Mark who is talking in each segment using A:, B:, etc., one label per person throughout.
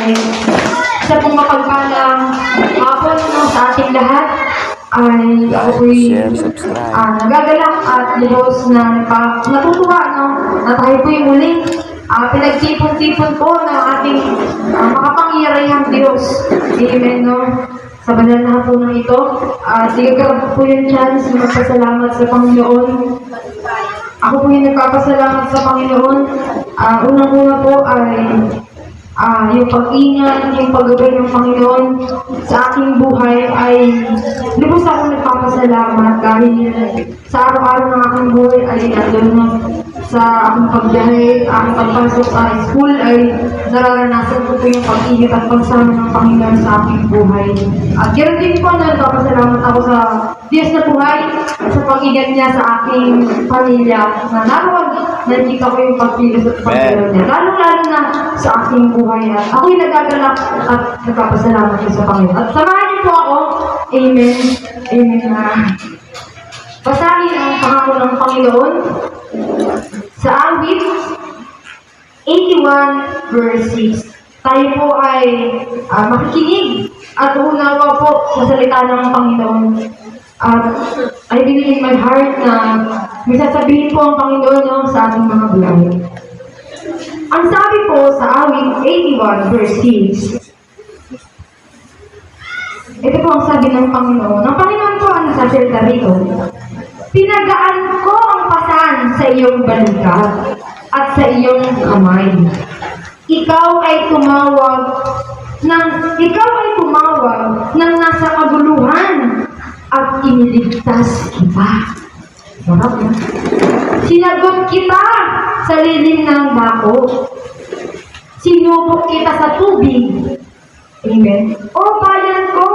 A: ay sa pong mapagpalang hapon no, sa ating lahat ay ako po'y
B: share, subscribe.
A: ah, nagagalak at lubos na nagpa- natutuwa no, na tayo po'y muli ah, pinagtipon-tipon po ng ating ah, makapangyarihang Diyos. Amen, no? Sa banal na hapunan ito, uh, ko po yung chance na magpasalamat sa Panginoon ako po yung nagpapasalamat sa Panginoon. Ah, Unang-una po ay ah, yung pag-ingat, yung paggabay ng Panginoon sa aking buhay ay lubos ako nagpapasalamat dahil sa araw-araw ng aking buhay ay nandun na sa aking pagbiyahe, aking pagpasok sa school ay nararanasan ko po yung pag-ingat at pagsama ng Panginoon sa aking buhay. At ganoon din po na nagpapasalamat ako sa Diyos na buhay sa pag-ingat niya sa aking pamilya na naroon nakikita ko yung pagkilos at pagkilos niya. Lalo-lalo na sa aking buhay at ako'y nagagalak at nagpapasalamat ko sa Panginoon. At samahan niyo po ako. Amen. Amen na. Basahin ang pangako ng Panginoon sa awit 81 verse 6. Tayo po ay ah, makikinig at unawa po sa salita ng Panginoon. At I believe in my heart na may sasabihin po ang Panginoon no, sa ating mga buhay. Ang sabi po sa awit 81 verse 6, ito po ang sabi ng Panginoon. Ang Panginoon po ang nagsasalita rito. Pinagaan ko ang pasan sa iyong balikat at sa iyong kamay. Ikaw ay tumawag ng ikaw ay kita. Sarap no? Sinagot kita sa lilim ng bako. Sinubok kita sa tubig. Amen. O bayan ko,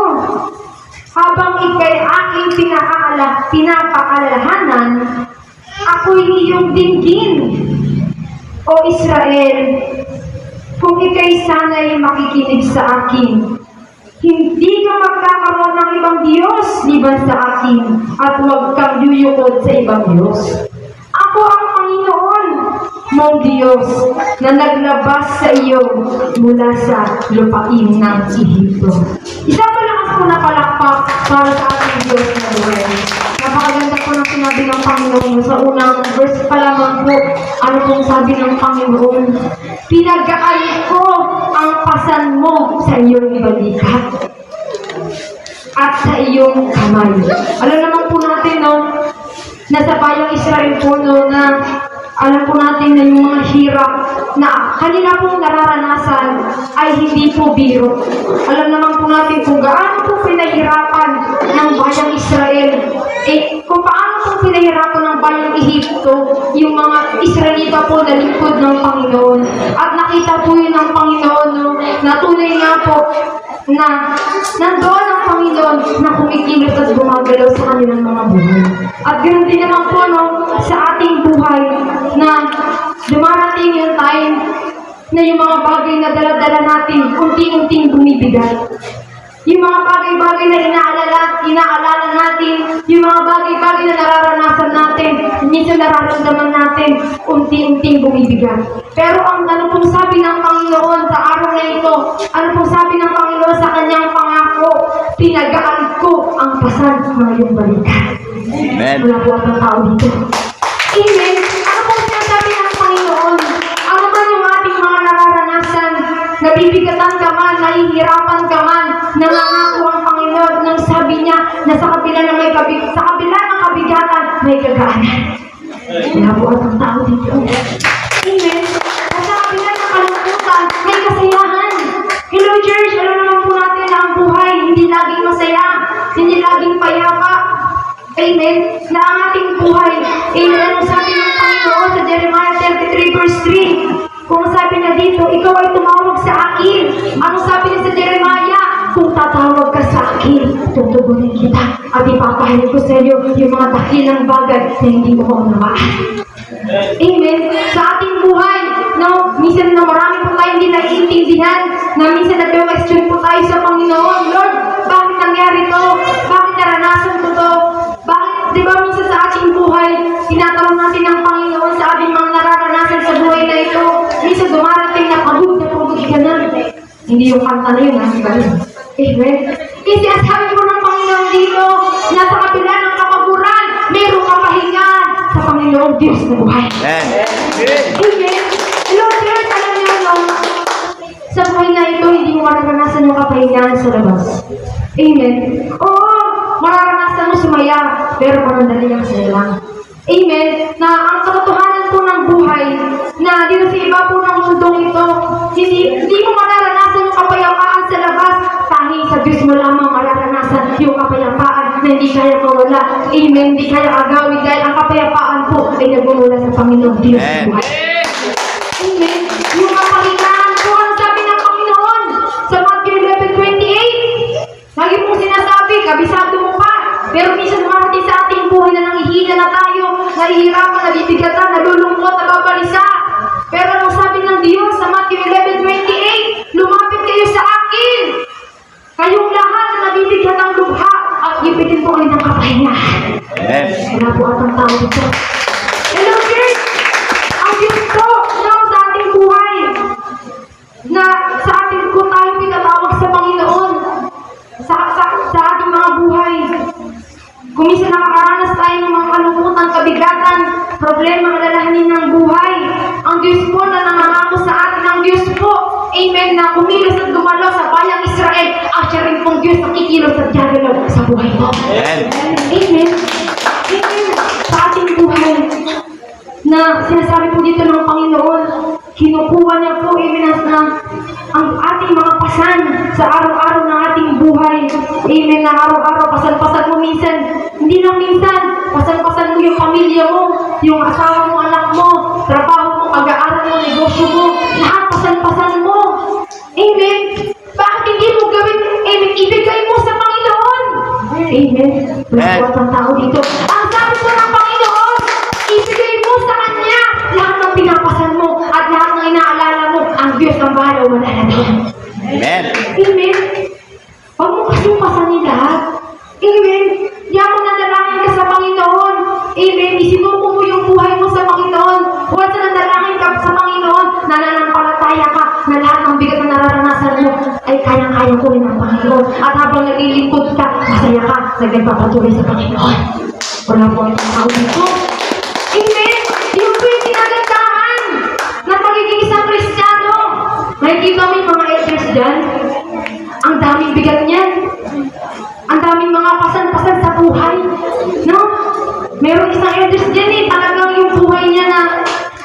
A: habang ikay aking pinaala, pinapaalalahanan, ako'y iyong dinggin. O Israel, kung ikay sana'y makikinig sa akin, hindi ka magkakaroon ng ibang Diyos liban sa akin at huwag kang yuyukod sa ibang Diyos. Ako ang Panginoon mong Diyos na naglabas sa iyo mula sa lupain ng Ehipto. Isang malakas po na palakpak para sa ating Diyos na buhay. Panginoon sa unang verse pa lamang po. Ano pong sabi ng Panginoon? Pinagaan ko ang pasan mo sa iyong ibalikat at sa iyong kamay. Alam naman po natin, no, na sa bayang Israel po, no, na alam po natin na yung mga hirap na kanila pong nararanasan ay hindi po biro. Alam naman po natin kung gaano po pinahirapan ng bayang Israel. Eh, kung po pinahirapan ng bayang Ehipto yung mga Israelita po na lingkod ng Panginoon. At nakita po yun ng Panginoon no, na tunay nga po na nandoon ang Panginoon na kumikilos at gumagalaw sa kanilang mga buhay. At ganoon din naman po no, sa ating buhay na dumarating yung time na yung mga bagay na daladala natin unti-unting bumibigat. Yung mga bagay-bagay na inaalala, inaalala natin, yung mga bagay-bagay na nararanasan natin, minsan nararamdaman natin, unti-unting bumibigat. Pero ang ano pong sabi ng Panginoon sa araw na ito, ano pong sabi ng Panginoon sa kanyang pangako, pinagaan ko ang pasan ng iyong balikat.
B: Amen.
A: Wala po ang tao dito. Amen. Ano pong sinasabi ng Panginoon? Ano man yung ating mga nararanasan, nabibigatan ka man, nahihirapan ka man, nangangako ang Panginoon nang sabi niya na sa kabila ng may kabig, sa kabila ng kabigatan, may kagaanan. Po ang tao dito. Amen. Ipapahayag ko sa iyo yung mga dakilang bagay na hindi mo maunawaan. Amen. Sa ating buhay, no, minsan na marami po tayo hindi naiintindihan, na minsan nag-question po tayo sa Panginoon, Lord, bakit nangyari to? Bakit naranasan ko to? Bakit, di ba minsan sa ating buhay, tinatanong natin ng Panginoon sa ating mga nararanasan sa buhay na ito. Minsan dumarating na pagod na pagod ka na. Hindi yung kanta na yun, ha? Amen. Kasi ang dito, na sa kabila ng kapaguran, mayroong kapahingan sa Panginoong Diyos na buhay.
B: Amen.
A: Amen. Hello, church, alam niyo, no? Sa buhay na ito, hindi mo mararanasan yung kapahingahan sa labas. Amen. Oo, mararanasan mo sumaya, pero manandali ang saya lang. Amen. Na ang katotohanan po ng buhay, na dito sa iba po ng mundong ito, hindi, hindi mo na hindi kaya mawala. Amen. Hindi kaya agawin dahil ang kapayapaan po ay nagmumula sa Panginoong Diyos
B: Amen.
A: Amen. Yung kapahingahan po ang sabi ng Panginoon sa Matthew 11.28. Lagi pong sinasabi, kabisado mo pa. Pero minsan dumarating sa ating buhay na nanghihina na tayo, nahihirapan, nabibigatan, nalulungkot, nababalisa. Pero ang sabi ng Diyos sa Matthew 11.28, lumapit kayo sa akin. Kayong lahat na nabibigyan ng lubha at ibitin po kayo ng kapahingahan. Wala po atang tao dito. Hello, church! Ang Diyos po na sa ating buhay na sa ating po tayo pinatawag sa Panginoon sa, sa, sa ating mga buhay. Kung minsan nakakaranas tayo ng mga kalungkutan, kabigatan, problema, alalahanin ng buhay, ang Diyos po na nangangako sa atin, ang Diyos po, Amen, na kumilos at dumalo sa bayang Israel, at siya rin pong Diyos na kikilos at sa buhay mo.
B: Amen.
A: Amen. Sa ating buhay na sinasabi po dito ng Panginoon, kinukuha niya po, amen, na ang ating mga pasan sa araw-araw ng ating buhay. Amen, na araw-araw, pasan-pasan mo minsan. Hindi lang minsan, pasan-pasan mo yung pamilya mo, yung asawa mo, anak mo, trabaho mo, pag-aaral mo, negosyo mo, lahat pasan-pasan mo. Amen. Bakit hindi mo gawin, amen, ibigay mo sa Panginoon. Amen.
B: Amen.
A: atang tao dito. Ang sabi po ng Panginoon, ibigay mo sa Kanya lahat ng pinapasan mo at lahat ng inaalala mo. Ang Diyos ang bahala umalala doon.
B: Amen.
A: Amen. Huwag mo kasing pasanin lahat. Amen. Diyan mo nanalangin ka sa Panginoon. Amen. Isinuko mo yung buhay mo sa Panginoon. Huwag sa nanalangin ka sa Panginoon. Nananampalataya ka na lahat ng bigat na nararanasan mo ay kayang-kaya ko rin ng Panginoon. At habang naglilingkod ka, masaya ka na nagpapatuloy sa Panginoon. Wala po ang tao dito. Amen. Yung po yung kinagandahan ng pagiging isang Kristiyano. Nakikita mo yung mga elders dyan? Ang daming bigat niyan. Ang daming mga pasan-pasan sa buhay. No? Meron isang elders dyan eh, talagang yung buhay niya na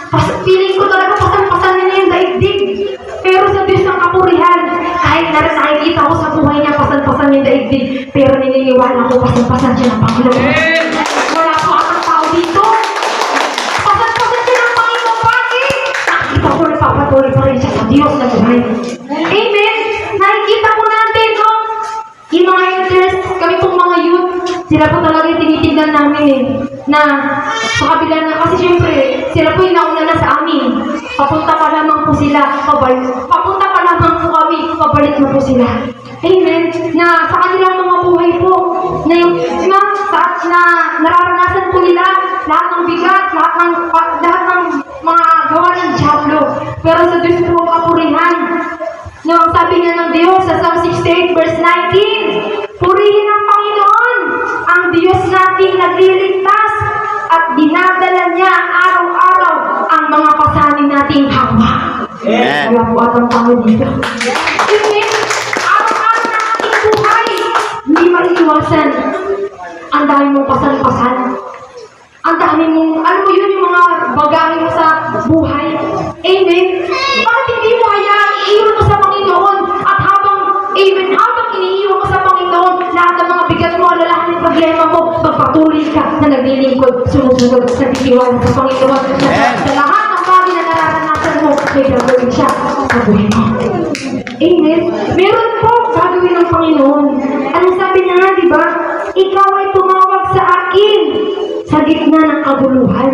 A: pas feeling ko talaga pasan-pasan niya yung daigdig. Pero sa Diyos ng kapurihan, kahit na rin nakikita ko sa buhay niya pasan-pasan yung daigdig, pero nininiwala ko pasan-pasan siya ng Panginoon. Wala po akong tao dito. Pasan-pasan siya ng Panginoon. Bakit? Nakita ko nagpapatuloy pa rin siya sa Diyos na buhay. Sila po talaga yung tinitignan namin eh. Na sa kabila na, kasi syempre, sila po yung nauna na sa amin. Papunta pa lamang po sila, pabalik. Papunta pa lamang po kami, pabalik na po sila. Amen. Na sa kanilang mga buhay po, na yung, na, na nararanasan po nila lahat ng bigat, lahat ng, lahat ng mga gawa ng Diablo. Pero sa Diyos po kapurihan. No, sabi niya ng Diyos sa Psalm 68 verse 19, Purihin ang ang Diyos nating nagliligtas at dinadala niya araw-araw ang mga pasanin nating hawa.
B: Amen.
A: Wala po atang tao dito. Amen. Araw-araw ng ating buhay, hindi maiiwasan. Ang dami mong pasan-pasan. Mo, magpatuloy ka na naglilingkod, sumusunod sa titiwala sa Panginoon.
B: Amen.
A: sa lahat ng bagay na nararanasan mo, may gagawin siya sa buhay mo. Amen. Meron po gagawin ng Panginoon. Anong sabi niya nga, di ba? Ikaw ay tumawag sa akin sa gitna ng kaguluhan.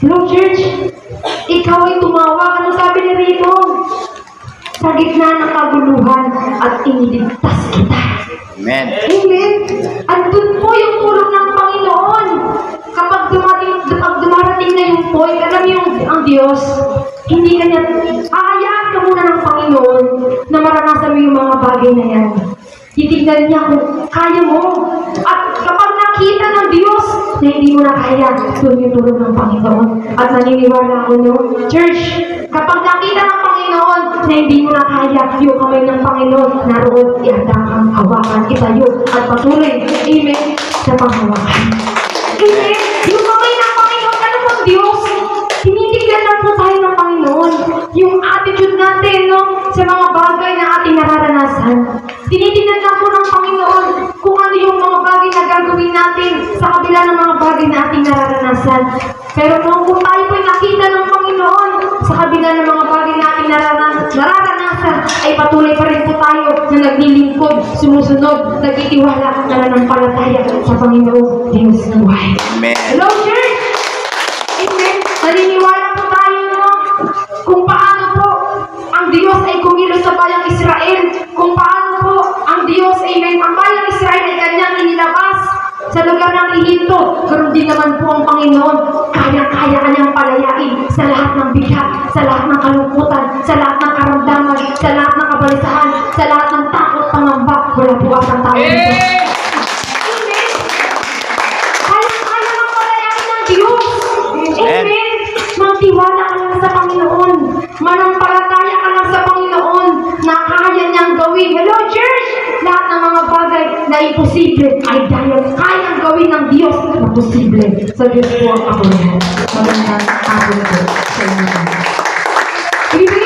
A: Hello, church. Ikaw ay tumawag. Anong sabi ni Rito? Sa gitna ng kaguluhan at iniligtas kita.
B: Amen.
A: Amen. Diyos, hindi kanya, ahayaan ka muna ng Panginoon na maranasan mo yung mga bagay na yan. Titignan niya kung kaya mo. At kapag nakita ng Diyos na hindi mo na kaya, doon yung tulong ng Panginoon. At naniniwala ako no, Church, kapag nakita ng Panginoon na hindi mo na kaya, yung kamay ng Panginoon, naroon, iandang hawakan, itayo, at patuloy. Amen. Sa panghawakan. Amen. Yung sumusunod, nagtitiwala, nananampalataya sa Panginoon Diyos ng buhay.
B: Amen.
A: Hello, church! Amen. Naniniwala po tayo no? kung paano po ang Diyos ay kumilos sa bayang Israel. Kung paano po ang Diyos, amen, ang bayang Israel ay kanyang inilabas sa lugar ng Ehipto. Karoon din naman po ang Panginoon. na imposible ay dahil kayang gawin ng Diyos na posible. Sa Diyos po ang ako na. Magandang ako po sa inyo.